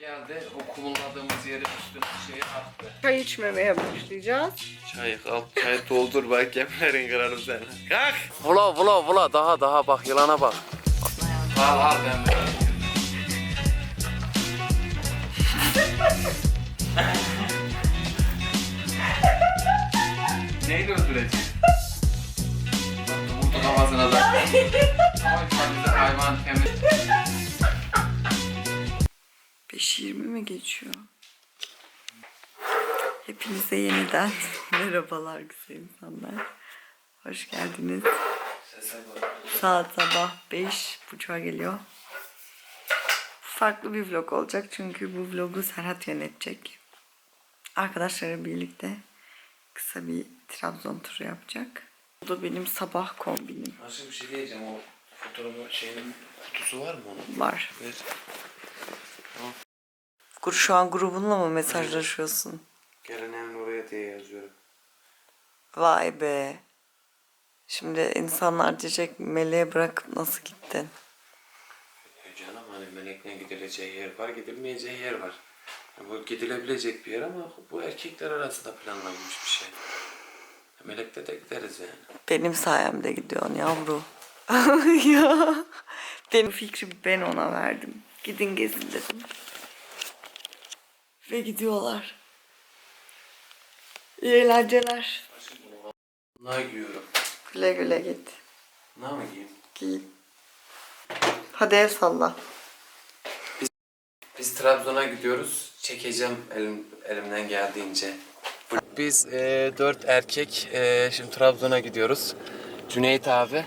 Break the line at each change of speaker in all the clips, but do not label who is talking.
Geldi o kumulladığımız yeri üstüne şeyi attı.
Çay içmemeye başlayacağız.
Çay al, çay doldur bak kemilerin kırarım seni. Kalk. Vula vula vula daha daha bak yılana bak. Al al ben. Neyle öldürecek? Vurdu kafasına zaten. Ama kendisi hayvan temiz.
5.20 mi geçiyor? Hepinize yeniden merhabalar güzel insanlar. Hoş geldiniz. Saat sabah 5 buçuğa geliyor. Farklı bir vlog olacak çünkü bu vlogu Serhat yönetecek. Arkadaşlarla birlikte kısa bir Trabzon turu yapacak. Bu da benim sabah kombinim
Nasıl bir şey diyeceğim o fotoğrafı şeyinin kutusu var mı onun?
var.
Ver.
Gur- Şu an grubunla mı mesajlaşıyorsun?
Gelen evin oraya diye yazıyorum.
Vay be. Şimdi insanlar diyecek meleğe bırakıp nasıl gittin?
E canım hani melekle gidileceği yer var, gidilmeyeceği yer var. Ya Bu gidilebilecek bir yer ama bu erkekler arasında planlanmış bir şey. Melek'te de gideriz yani.
Benim sayemde gidiyorsun yavru. ya. Benim fikri ben ona verdim. Gidin gezin dedim. Ve gidiyorlar. İyi eğlenceler.
Ne giyiyorum?
Güle güle git.
Ne mı giyeyim?
Giy. Hadi el salla.
Biz Trabzon'a gidiyoruz. Çekeceğim elim, elimden geldiğince. Biz e, dört erkek e, şimdi Trabzon'a gidiyoruz. Cüneyt abi.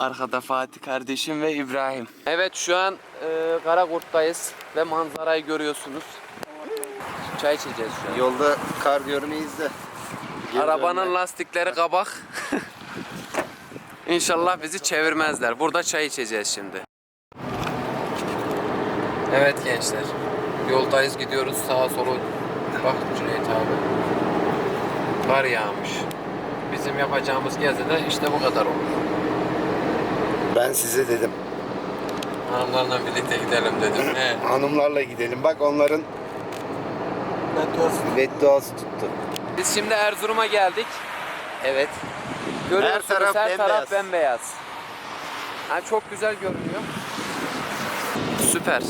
Arkada Fatih kardeşim ve İbrahim. Evet şu an e, Karakurt'tayız ve manzarayı görüyorsunuz. Çay içeceğiz şu an.
Yolda kar görmeyiz de. Geri
Arabanın
dönme.
lastikleri kabak. İnşallah bizi çevirmezler. Burada çay içeceğiz şimdi. Evet gençler. Yoldayız gidiyoruz sağa sola. Bak Cüneyt abi. Kar yağmış. Bizim yapacağımız gezi de işte bu kadar olur.
Ben size dedim.
Hanımlarla birlikte gidelim dedim. He.
Hanımlarla gidelim. Bak onların bedduası tuttu.
Biz şimdi Erzurum'a geldik. Evet. Görüyorsunuz her
Her
taraf,
taraf
bembeyaz.
bembeyaz.
Ha, çok güzel görünüyor. Süper.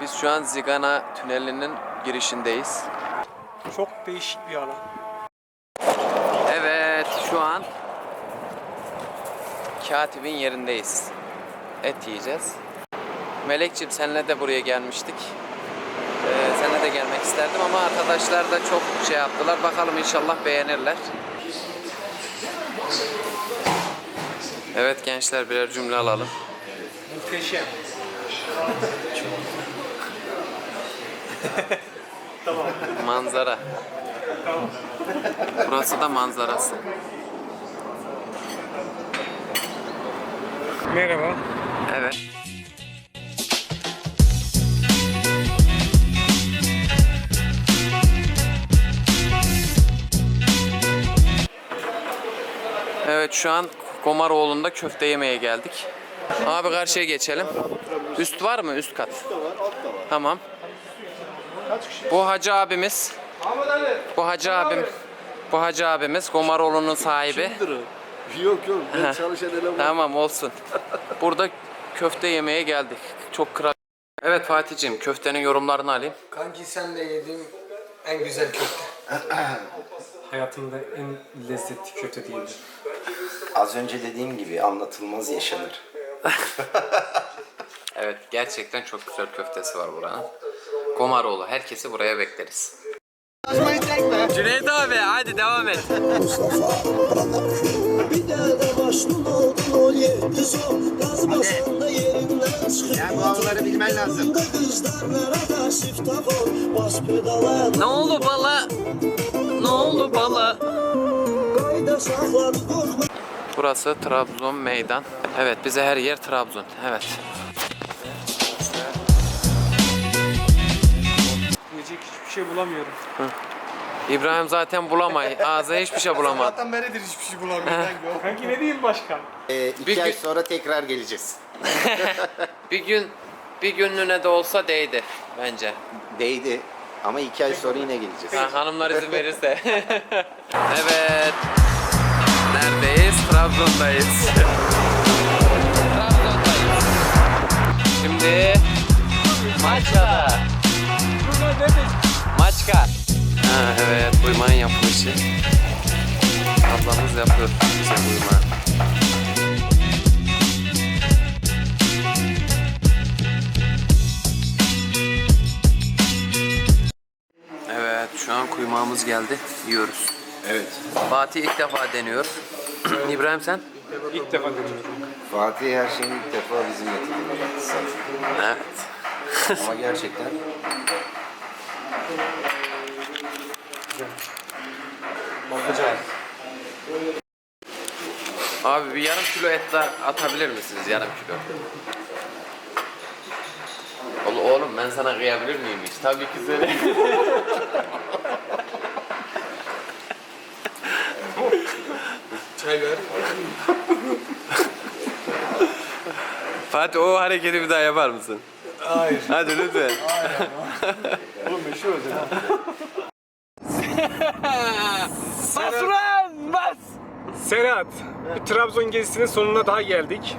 Biz şu an Zigana tünelinin girişindeyiz.
Çok değişik bir alan.
Evet şu an katibin yerindeyiz. Et yiyeceğiz. Melekciğim senle de buraya gelmiştik. Ee, seninle de gelmek isterdim ama arkadaşlar da çok şey yaptılar. Bakalım inşallah beğenirler. Evet gençler birer cümle alalım.
Muhteşem.
Manzara. Burası da manzarası.
Merhaba.
Evet. Evet şu an Komaroğlu'nda köfte yemeye geldik. Abi karşıya geçelim. Üst var mı? Üst kat. Tamam. Bu hacı abimiz. Bu hacı abim. Bu hacı abimiz Komaroğlu'nun sahibi.
Yok yok ben çalışan eleman.
Tamam olsun. Burada köfte yemeye geldik. Çok kral. Evet Fatih'ciğim köftenin yorumlarını alayım.
Kanki sen de yediğim en güzel köfte.
Hayatımda en lezzetli köfte diyebilirim.
Az önce dediğim gibi anlatılmaz yaşanır.
Evet gerçekten çok güzel köftesi var buranın. Komaroğlu herkesi buraya bekleriz. Cüneyt abi hadi devam et.
Bir derde başlı oldun ol yedi son Gaz basanda yerinden çıkıp
Yani bu havaları bilmen lazım.
Da
Ne oldu bala? Ne oldu bala? Burası Trabzon meydan. Evet bize her yer Trabzon. Evet.
Hiçbir şey bulamıyorum.
İbrahim zaten bulamay. Ağzına hiçbir şey bulamadı.
Zaten beridir hiçbir şey bulamıyorum. Kanki ne diyeyim başka?
Ee, iki
Bir
ay
gün-
sonra tekrar geleceğiz.
Bir gün bir günlüğüne de olsa değdi bence.
Değdi. Ama iki ay sonra yine geleceğiz.
Ha, hanımlar izin verirse. evet. Neredeyiz? Trabzon'dayız. Trabzon'dayız. Şimdi Maçka'da. Maçka. Evet, kuymanın yapılışı. Ablamız yapıyor bize kuyma. Evet, şu an kuymağımız geldi. Yiyoruz.
Evet.
Fatih ilk defa deniyor. İbrahim sen?
İlk defa deniyorum.
Fatih her şeyin ilk defa baktı zaten.
Evet.
Ama gerçekten
Bakacağız.
Abi bir yarım kilo et daha atabilir misiniz? Yarım kilo. Oğlum, oğlum ben sana kıyabilir miyim hiç? Tabii ki söyle.
Çay ver.
Fatih o hareketi bir daha yapar mısın?
Hayır.
Hadi lütfen.
Oğlum meşhur olacak ha.
Bas ulan bas!
Serhat, bir Trabzon gezisinin sonuna daha geldik.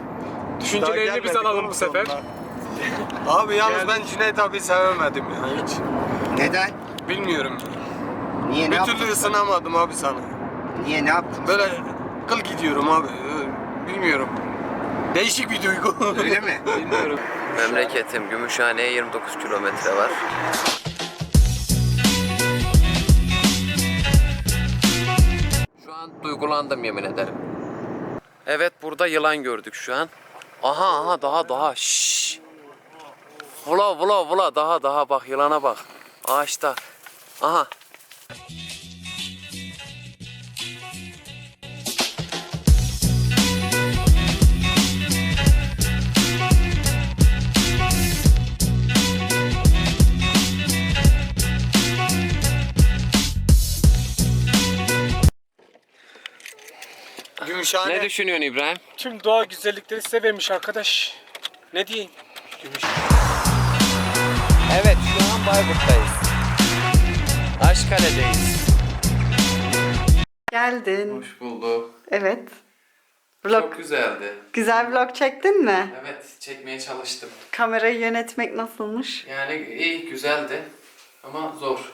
Düşüncelerini biz alalım bu sefer.
Abi yalnız ben Cüneyt abi sevemedim ya hiç.
neden?
Bilmiyorum.
Niye ne
Bir
yaptın?
türlü ısınamadım abi sana.
Niye ne yaptın?
Böyle kıl gidiyorum abi. Ee, Bilmiyorum. Değişik bir duygu.
Öyle mi?
Bilmiyorum.
Memleketim Gümüşhane'ye 29 kilometre var. Duygulandım yemin ederim. Evet burada yılan gördük şu an. Aha aha daha daha şşş. Vula vula vula daha daha bak yılana bak. Ağaçta. Aha.
Gümüşhane.
Ne düşünüyorsun İbrahim?
Tüm doğa güzellikleri size vermiş arkadaş. Ne diyeyim? Gümüş.
Evet şu an Bayburt'tayız. Aşkale'deyiz.
Geldin.
Hoş bulduk.
Evet. Vlog.
Çok güzeldi.
Güzel vlog çektin mi?
Evet çekmeye çalıştım.
Kamerayı yönetmek nasılmış?
Yani iyi güzeldi ama zor.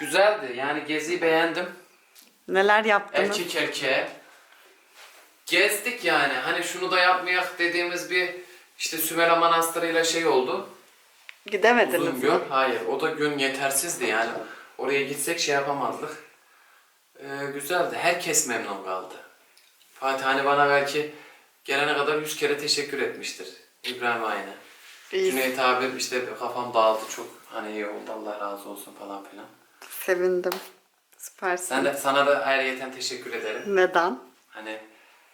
Güzeldi yani geziyi beğendim.
Neler yaptınız?
Erkek erkeğe. Gezdik yani hani şunu da yapmayak dediğimiz bir işte Sümela Manastırı'yla şey oldu.
Gidemediniz
Uzun
mi?
gün. Hayır o da gün yetersizdi yani. Oraya gitsek şey yapamazdık. Ee, güzeldi. Herkes memnun kaldı. Fatih hani bana belki gelene kadar yüz kere teşekkür etmiştir. İbrahim aynı.
İyi.
Cüneyt abi işte kafam dağıldı çok hani iyi oldu Allah razı olsun falan filan.
Sevindim. Süpersin.
Sen de, sana da ayrıyeten teşekkür ederim.
Neden?
Hani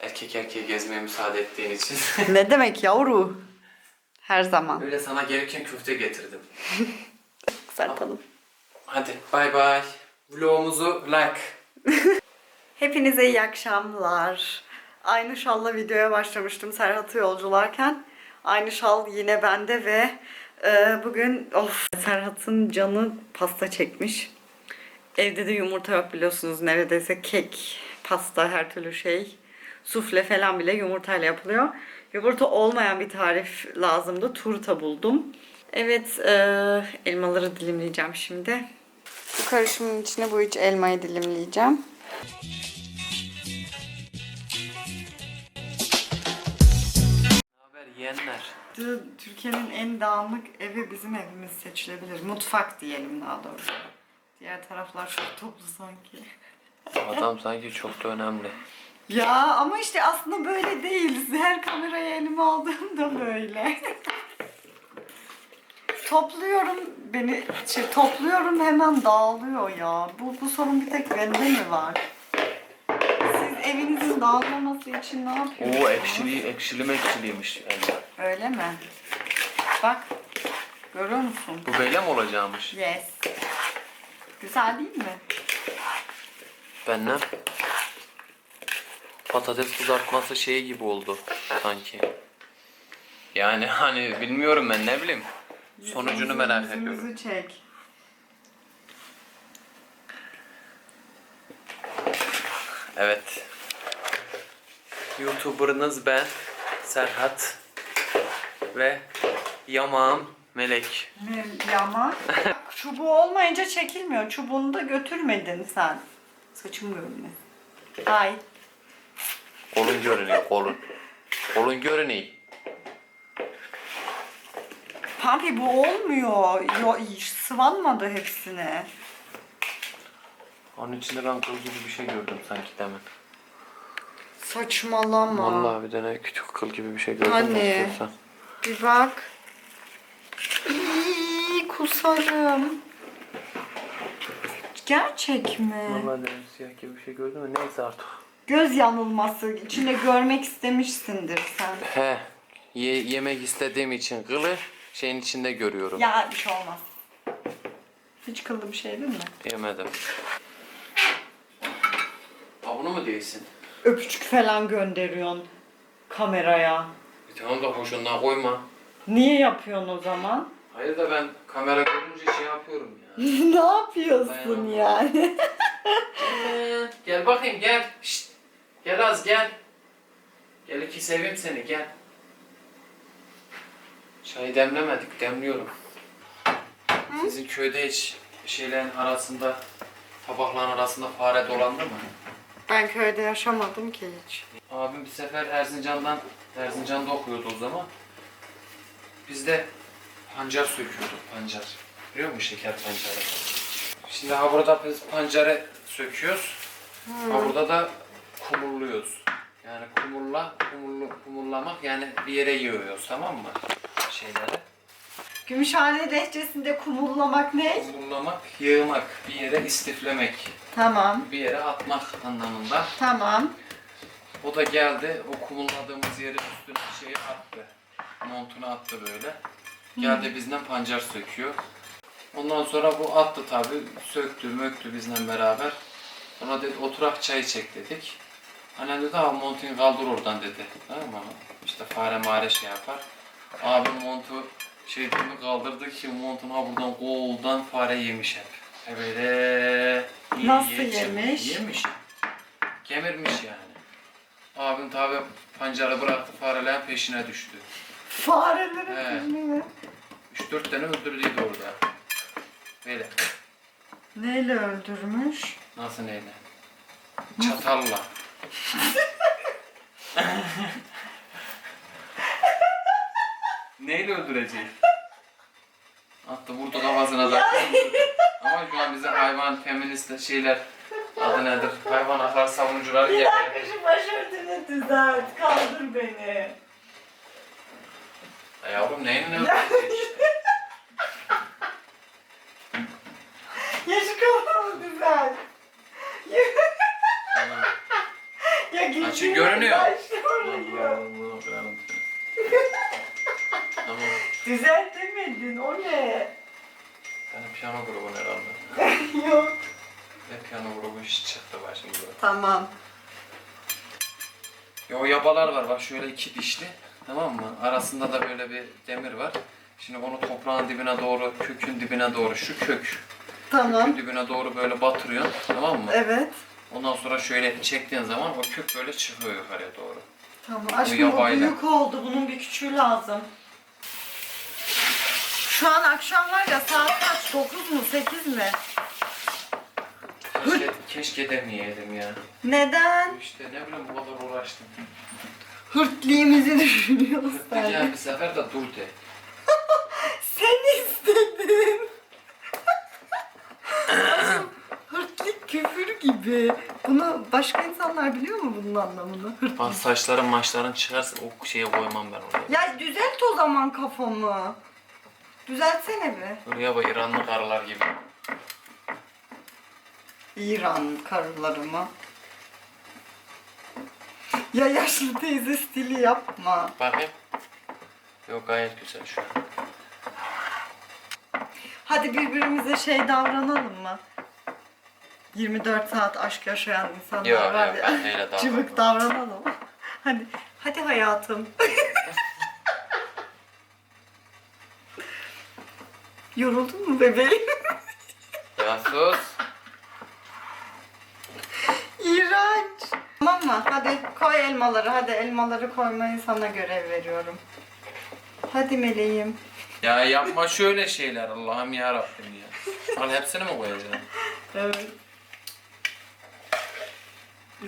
erkek erkeğe gezmeye müsaade ettiğin için.
ne demek yavru? Her zaman.
Öyle sana gereken köfte getirdim.
Kısaltalım.
Hadi bay bay. Vlogumuzu like.
Hepinize iyi akşamlar. Aynı şalla videoya başlamıştım Serhat'ı yolcularken. Aynı şal yine bende ve e, bugün of Serhat'ın canı pasta çekmiş. Evde de yumurta yok biliyorsunuz neredeyse kek, pasta her türlü şey. Sufle falan bile yumurtayla yapılıyor. Yumurta olmayan bir tarif lazımdı. Turta buldum. Evet, e, elmaları dilimleyeceğim şimdi. Bu karışımın içine bu üç elmayı dilimleyeceğim.
haber yeğenler?
Türkiye'nin en dağınık evi bizim evimiz seçilebilir. Mutfak diyelim daha doğrusu. Diğer taraflar çok toplu sanki.
Adam sanki çok da önemli.
Ya ama işte aslında böyle değil. Her kamerayı elime aldığımda böyle. topluyorum beni şey topluyorum hemen dağılıyor ya. Bu bu sorun bir tek bende mi var? Siz evinizin dağılmaması için ne yapıyorsunuz?
Oo ekşili, ekşili mekşiliymiş elma.
Öyle mi? Bak. Görüyor musun?
Bu böyle mi olacakmış?
Yes. Güzel değil mi?
Benden. patates kızartması şeyi gibi oldu sanki. Yani hani bilmiyorum ben ne bileyim. Sonucunu merak ediyorum.
Çek.
Evet. YouTuber'ınız ben Serhat ve yamağım Melek.
Ne yama? Çubuğu olmayınca çekilmiyor. Çubuğunu da götürmedin sen. Saçım görünüyor. Ay.
Kolun görünüyor kolun. Kolun görünüyor.
Pampi bu olmuyor. Yo, sıvanmadı hepsine.
Onun içinde ben kıl gibi bir şey gördüm sanki demin.
Saçmalama.
Vallahi bir tane küçük kıl gibi bir şey gördüm.
Hani? Bir bak. İyi, kusarım. Gerçek mi?
Vallahi demin siyah gibi bir şey gördüm ama neyse artık.
Göz yanılması. İçinde görmek istemişsindir sen.
He. Ye- yemek istediğim için kılı şeyin içinde görüyorum.
Ya bir şey olmaz. Hiç kıllı bir şey değil mi?
Yemedim. Ha bunu mu değilsin?
Öpücük falan gönderiyorsun kameraya.
E tamam da hoşundan koyma.
Niye yapıyorsun o zaman?
Hayır da ben kamera görünce şey yapıyorum ya.
ne yapıyorsun
Dayanamam.
yani?
gel bakayım gel. Şşt. Gel az gel. Gel ki seveyim seni gel. Çayı demlemedik demliyorum. Sizin köyde hiç şeylerin arasında tabakların arasında fare dolandı mı?
Ben köyde yaşamadım ki hiç.
Abim bir sefer Erzincan'dan, Erzincan'da okuyordu o zaman. Biz de pancar söküyorduk, pancar. Biliyor musun şeker pancarı? Şimdi ha burada biz pancarı söküyoruz. Ha burada da kumurluyoruz. Yani kumurla, kumurlu, kumurlamak yani bir yere yığıyoruz tamam mı? Şeyleri.
Gümüşhane lehçesinde kumullamak ne?
Kumurlamak, yığmak, bir yere istiflemek,
Tamam,
bir yere atmak anlamında.
tamam.
O da geldi, o kumulladığımız yerin üstüne şeyi attı. Montunu attı böyle. Geldi bizden pancar söküyor. Ondan sonra bu attı tabi, söktü, möktü bizle beraber. Ona dedi oturak çay çek dedik. Annem dedi abi montunu kaldır oradan dedi. Tamam mı? İşte fare mare şey yapar. Abim montu şey şeyini kaldırdı ki montunu ha buradan koldan fare yemiş hep. E böyle
Nasıl
ye-
yemiş?
Yemiş. Kemirmiş yani. Abim tabi pancarı bıraktı farelerin peşine düştü.
Farelerin
He.
filmi.
3-4 tane öldürdüydü orada. Böyle.
Neyle öldürmüş?
Nasıl neyle? Çatalla. Neyle öldürecek? Attı vurdu kafasına zaten. Ama şu an bize hayvan feminist şeyler adı nedir? Hayvan hakları savunucuları geliyor.
şu başörtünü düzelt, kaldır beni.
Ya yavrum neyin öldürecek işte?
Ya şu kafamı düzelt.
Tamam.
Ya.
Açık görünüyor.
Başlıyor.
Tamam.
Düzelt demedin, o ne?
Yani piyano grubun herhalde.
Yok.
Ve piyano grubu iş çıktı başımıza.
Tamam.
Ya o yabalar var bak şöyle iki dişli tamam mı? Arasında da böyle bir demir var. Şimdi onu toprağın dibine doğru, kökün dibine doğru, şu kök,
Tamam.
kökün dibine doğru böyle batırıyorsun tamam mı?
Evet.
Ondan sonra şöyle çektiğin zaman o kök böyle çıkıyor yukarıya doğru.
Tamam. Aşkım bu
yabayla.
büyük oldu. Bunun bir küçüğü lazım. Şu an akşam var ya saat kaç? 9 mu 8 mi?
Keşke, keşke demeyeydim ya.
Neden?
İşte ne bileyim bu kadar uğraştım.
Hırtliğimizi düşünüyoruz
Gel
sen.
bir sefer de dur de.
Sen istedin. Aşkım, Hırtlik küfür gibi. Bunu başka insanlar biliyor mu bunun anlamını? Hırt.
Bak saçların maçların çıkarsa o şeye koymam ben oraya.
Ya düzelt o zaman kafamı. Düzeltsene bir.
Oraya bak İranlı karılar gibi.
İran karıları mı? Ya yaşlı teyze stili yapma.
Bakayım. Yok gayet güzel şu an.
Hadi birbirimize şey davranalım mı? 24 saat aşk yaşayan insanlar
Yok,
var
yok,
ya.
ben davranmam.
Cıvık davranalım. Hadi, hadi hayatım. Yoruldun mu bebeğim?
Ya sus.
Mı? Hadi koy elmaları. Hadi elmaları koymayı sana görev veriyorum. Hadi meleğim.
Ya yapma şöyle şeyler Allah'ım ya Rabbim ya. Al hepsini mi koyacaksın?
Evet.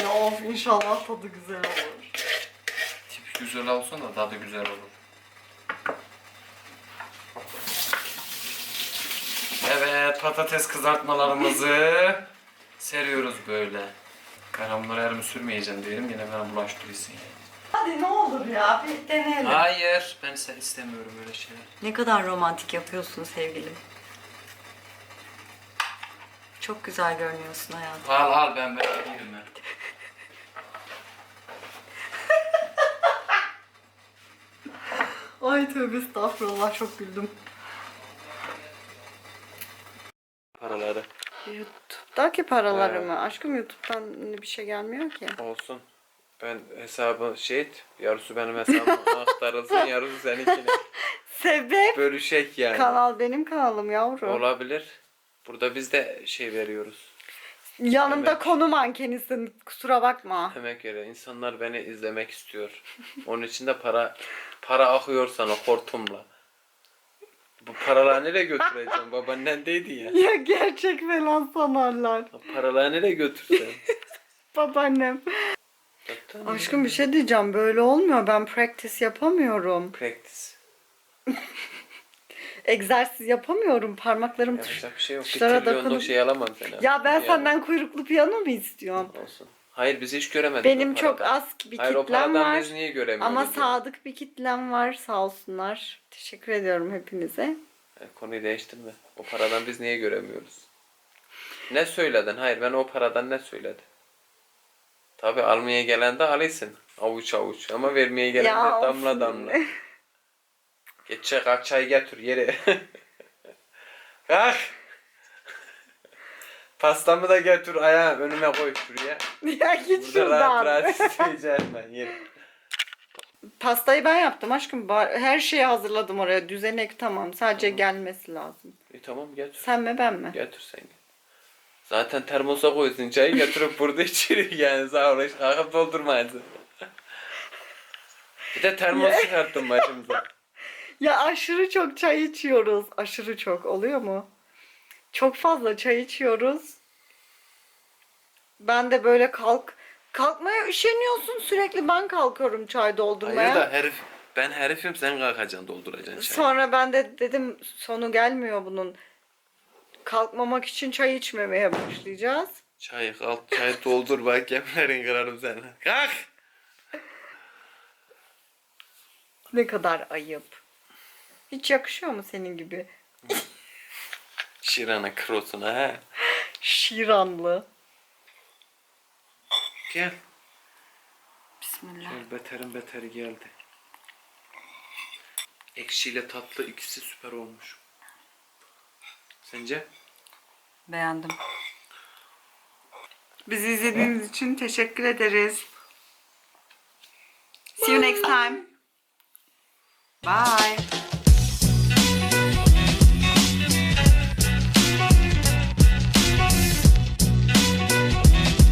Ya of inşallah tadı güzel olur.
Tip güzel olsun da tadı güzel olur. Evet patates kızartmalarımızı seriyoruz böyle. Ben bunları elimi sürmeyeceğim diyelim yine bana bulaştırırsın.
Hadi ne olur ya bir deneyelim.
Hayır ben sen istemiyorum böyle şeyler.
Ne kadar romantik yapıyorsun sevgilim. Çok güzel görünüyorsun hayatım.
Al al ben böyle değilim ben.
Ay tövbe estağfurullah çok güldüm.
Paraları.
YouTube'daki paraları
Evet.
mı? Aşkım YouTube'dan bir şey gelmiyor ki.
Olsun. Ben hesabı şey et, yarısı benim hesabıma aktarılsın, yarısı seninkine.
Sebep?
Bölüşek yani.
Kanal benim kanalım yavrum.
Olabilir. Burada biz de şey veriyoruz.
Yanımda
Evet.
konu mankenisin kusura bakma.
Emek göre insanlar beni izlemek istiyor. Onun için de para para akıyor sana hortumla. Bu paraları nereye götüreceğim? Babaannendeydi ya.
Ya gerçek falan sanarlar.
Paraları nereye götürsen?
Babaannem. Aşkım bir şey diyeceğim böyle olmuyor ben practice yapamıyorum.
Practice.
Egzersiz yapamıyorum parmaklarım tuş.
Yapacak bir şey yok. Bir
tuşlara
trilyonda
dokunup-
şey alamam seni.
Ya ben senden kuyruklu piyano mu istiyorum?
Olsun. Hayır biz hiç göremedik.
Benim
o
çok
paradan.
az bir
Hayır o
kitlem
paradan
var.
biz niye göremiyoruz?
Ama sadık bir kitlem var sağ olsunlar. Teşekkür ediyorum hepinize.
Yani konuyu değiştirme. O paradan biz niye göremiyoruz? Ne söyledin? Hayır ben o paradan ne söyledim? Tabi almaya gelen de alırsın. Avuç avuç. Ama vermeye gelen
Ya
de damla
olsun.
damla. Geçecek ak çay getir yere. Kalk. Pastamı da getir ayağı önüme koy şuraya.
ya git
Burada rahat
şuradan.
rahat isteyeceğim ben yere.
Pastayı ben yaptım aşkım. Ba- Her şeyi hazırladım oraya. Düzenek tamam. Sadece gelmesi lazım.
E tamam getir.
Sen mi ben mi?
Getir sen gel. Zaten termosa koysun çayı getirip burada içeri yani sağ ol hiç kalkıp doldurmayasın. Bir de termos çıkarttım başımıza.
Ya aşırı çok çay içiyoruz. Aşırı çok oluyor mu? Çok fazla çay içiyoruz. Ben de böyle kalk kalkmaya üşeniyorsun sürekli ben kalkıyorum çay doldurmaya.
Hayır da herif ben herifim sen kalkacaksın dolduracaksın çayı.
Sonra ben de dedim sonu gelmiyor bunun. Kalkmamak için çay içmemeye başlayacağız.
Çayı kalk çayı doldur bak gemlerin kırarım seni. Kalk.
Ne kadar ayıp. Hiç yakışıyor mu senin gibi?
Şirana krosuna he.
Şiranlı.
Gel.
Bismillah.
Gel beterin beteri geldi. Ekşiyle tatlı ikisi süper olmuş. Sence?
Beğendim. Bizi izlediğiniz için teşekkür ederiz. See you next time. Bye.